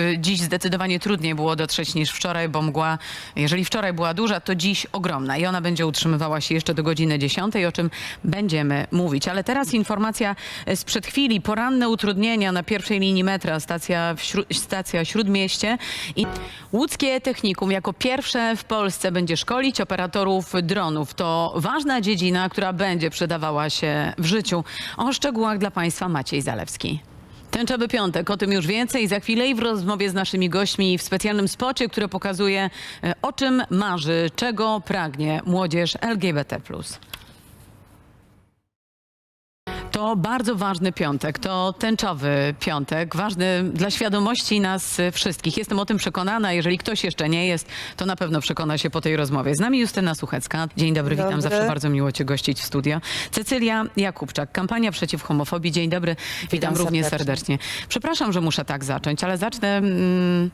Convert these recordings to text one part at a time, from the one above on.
Y, Dziś zdecydowanie trudniej było dotrzeć niż wczoraj, bo mgła, jeżeli wczoraj była duża, to dziś ogromna i ona będzie utrzymywała się jeszcze do godziny 10, o czym będziemy mówić. Ale teraz informacja sprzed chwili. Poranne utrudnienia na pierwszej linii metra, stacja, w Śró- stacja Śródmieście. I łódzkie technikum jako pierwsze w Polsce będzie szkolić operatorów dronów. To ważna dziedzina, która będzie przydawała się w życiu. O szczegółach dla Państwa Maciej Zalewski. Tęczowy piątek, o tym już więcej za chwilę i w rozmowie z naszymi gośćmi w specjalnym spocie, które pokazuje e, o czym marzy, czego pragnie młodzież LGBT+. To bardzo ważny piątek, to tęczowy piątek, ważny dla świadomości nas wszystkich. Jestem o tym przekonana. Jeżeli ktoś jeszcze nie jest, to na pewno przekona się po tej rozmowie. Z nami Justyna Suchecka. Dzień dobry, witam. Dobry. Zawsze bardzo miło Cię gościć w studio. Cecylia Jakubczak, kampania przeciw homofobii. Dzień dobry, witam, Witam równie serdecznie. serdecznie. Przepraszam, że muszę tak zacząć, ale zacznę... Mm,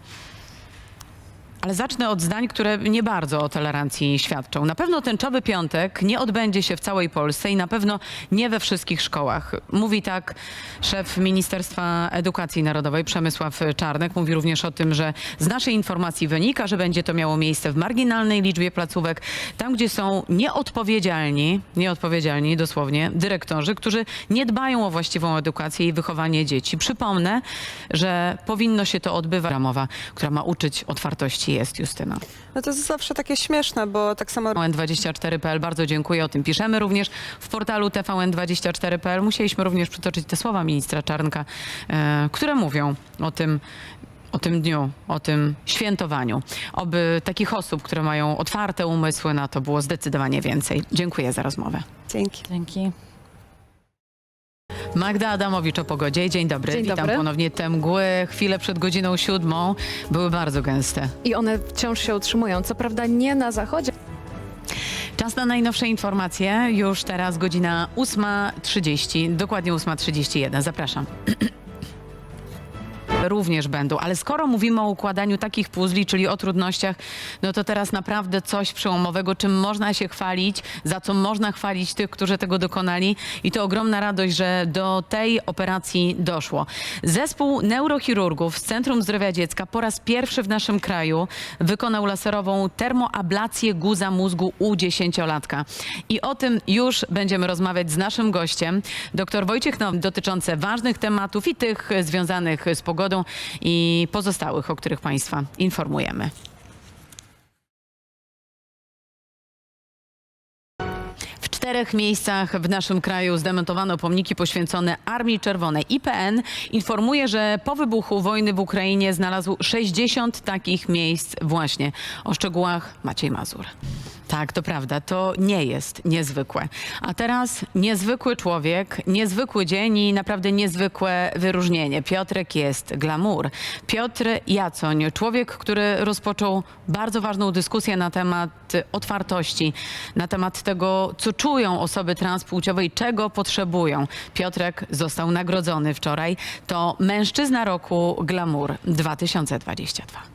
ale zacznę od zdań, które nie bardzo o tolerancji świadczą. Na pewno tęczowy piątek nie odbędzie się w całej Polsce i na pewno nie we wszystkich szkołach. Mówi tak szef Ministerstwa Edukacji Narodowej Przemysław Czarnek. Mówi również o tym, że z naszej informacji wynika, że będzie to miało miejsce w marginalnej liczbie placówek, tam gdzie są nieodpowiedzialni, nieodpowiedzialni dosłownie, dyrektorzy, którzy nie dbają o właściwą edukację i wychowanie dzieci. Przypomnę, że powinno się to odbywać ramowa, która ma uczyć otwartości jest Justyna. No to jest zawsze takie śmieszne, bo tak samo TVN24.pl, bardzo dziękuję, o tym piszemy również w portalu TVN24.pl. Musieliśmy również przytoczyć te słowa ministra Czarnka, e, które mówią o tym, o tym dniu, o tym świętowaniu. Oby takich osób, które mają otwarte umysły na to było zdecydowanie więcej. Dziękuję za rozmowę. dzięki. Dzięki. Magda Adamowicz o pogodzie. Dzień dobry. Dzień Witam dobry. ponownie. Te mgły chwilę przed godziną siódmą były bardzo gęste. I one wciąż się utrzymują. Co prawda nie na zachodzie. Czas na najnowsze informacje. Już teraz godzina 8.30, dokładnie 8.31. Zapraszam. Również będą, ale skoro mówimy o układaniu takich puzli, czyli o trudnościach, no to teraz naprawdę coś przełomowego, czym można się chwalić, za co można chwalić tych, którzy tego dokonali i to ogromna radość, że do tej operacji doszło. Zespół neurochirurgów z Centrum Zdrowia Dziecka po raz pierwszy w naszym kraju wykonał laserową termoablację guza mózgu u dziesięciolatka. I o tym już będziemy rozmawiać z naszym gościem, dr Wojciech Now, dotyczące ważnych tematów i tych związanych z pogodą i pozostałych, o których Państwa informujemy. W czterech miejscach w naszym kraju zdemontowano pomniki poświęcone Armii Czerwonej. IPN informuje, że po wybuchu wojny w Ukrainie znalazł 60 takich miejsc właśnie. O szczegółach Maciej Mazur. Tak, to prawda, to nie jest niezwykłe. A teraz niezwykły człowiek, niezwykły dzień i naprawdę niezwykłe wyróżnienie. Piotrek jest glamour. Piotr Jacoń, człowiek, który rozpoczął bardzo ważną dyskusję na temat otwartości, na temat tego, co czują osoby transpłciowe i czego potrzebują. Piotrek został nagrodzony wczoraj. To mężczyzna roku glamour 2022.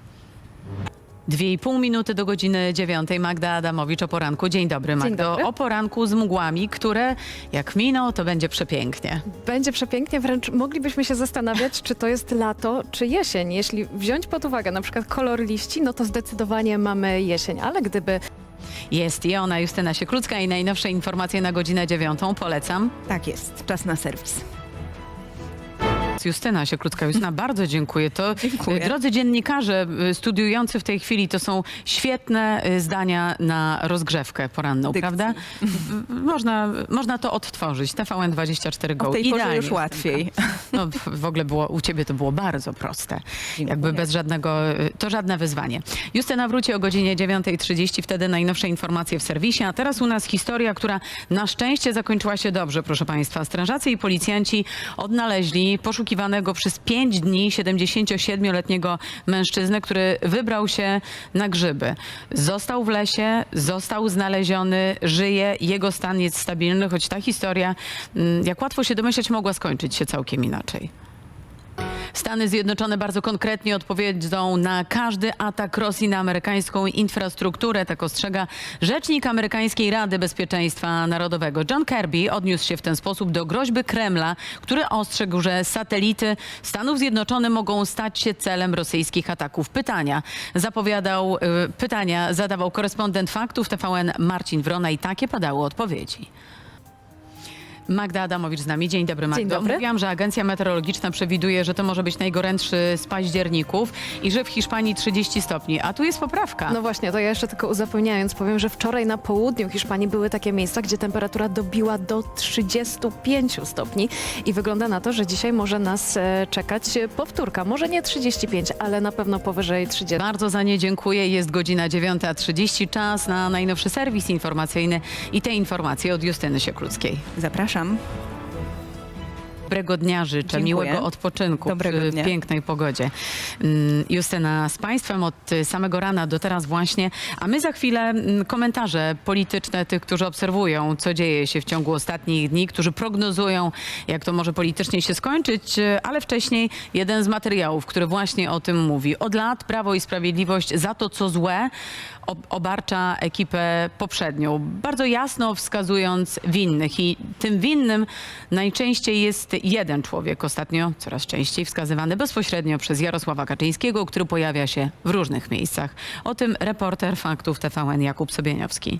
Dwie i pół minuty do godziny dziewiątej. Magda Adamowicz o poranku. Dzień dobry, Magdo. dobry. O poranku z mgłami, które jak miną, to będzie przepięknie. Będzie przepięknie, wręcz moglibyśmy się zastanawiać, czy to jest lato, czy jesień. Jeśli wziąć pod uwagę na przykład kolor liści, no to zdecydowanie mamy jesień, ale gdyby Jest i ona, Justyna Sieklucka i najnowsze informacje na godzinę dziewiątą. Polecam. Tak jest, czas na serwis. Justyna Sieklucka. Justyna, bardzo dziękuję. To, Dziękuję. y, drodzy dziennikarze y, studiujący w tej chwili, to są świetne y, zdania na rozgrzewkę poranną, Dykcji. prawda? W- Można, można to odtworzyć. TVN24 Go. O tej porze już łatwiej. No, w- w ogóle było, u ciebie to było bardzo proste. Jakby bez żadnego, to żadne wyzwanie. Justyna wróci o godzinie 9.30, wtedy najnowsze informacje w serwisie, a teraz u nas historia, która na szczęście zakończyła się dobrze, proszę Państwa. Strażacy i policjanci odnaleźli poszukiwanego przez 5 dni 77-letniego mężczyznę, który wybrał się na grzyby. Został w lesie, został znaleziony, żyje, jego stan jest stabilny, choć ta historia, mm, jak łatwo się domyśleć, mogła skończyć się całkiem inaczej. Stany Zjednoczone bardzo konkretnie odpowiedzą na każdy atak Rosji na amerykańską infrastrukturę, tak ostrzega rzecznik amerykańskiej Rady Bezpieczeństwa Narodowego. John Kirby odniósł się w ten sposób do groźby Kremla, który ostrzegł, że satelity Stanów Zjednoczonych mogą stać się celem rosyjskich ataków. Pytania zapowiadał, y, pytania zadawał korespondent faktów TVN Marcin Wrona i takie padały odpowiedzi. Magda Adamowicz z nami. Dzień dobry, Magdo. Dzień dobry. Mówiłam, że agencja meteorologiczna przewiduje, że to może być najgorętszy z październików i że w Hiszpanii 30 stopni. A tu jest poprawka. No właśnie, to ja jeszcze tylko uzupełniając powiem, że wczoraj na południu Hiszpanii były takie miejsca, gdzie temperatura dobiła do 35 stopni i wygląda na to, że dzisiaj może nas e, czekać powtórka. Może nie 35, ale na pewno powyżej 30. Bardzo za nie dziękuję. Jest godzina 9.30. Czas na najnowszy serwis informacyjny i te informacje od Justyny Siekluckiej. Zapraszam. Zapraszam. Dobrego dnia życzę, Dziękuję. miłego odpoczynku Dobrego przy dnia. pięknej pogodzie. Mm, Justyna z Państwem od y, samego rana do teraz właśnie, a my za chwilę mm, komentarze polityczne tych, którzy obserwują, co dzieje się w ciągu ostatnich dni, którzy prognozują, jak to może politycznie się skończyć, y, ale wcześniej jeden z materiałów, który właśnie o tym mówi. Od lat Prawo i Sprawiedliwość za to, co złe, ob- obarcza ekipę poprzednią, bardzo jasno wskazując winnych. I tym winnym najczęściej jest jeden człowiek, ostatnio coraz częściej wskazywany bezpośrednio przez Jarosława Kaczyńskiego, który pojawia się w różnych miejscach. O tym reporter faktów TVN Jakub Sobieniowski.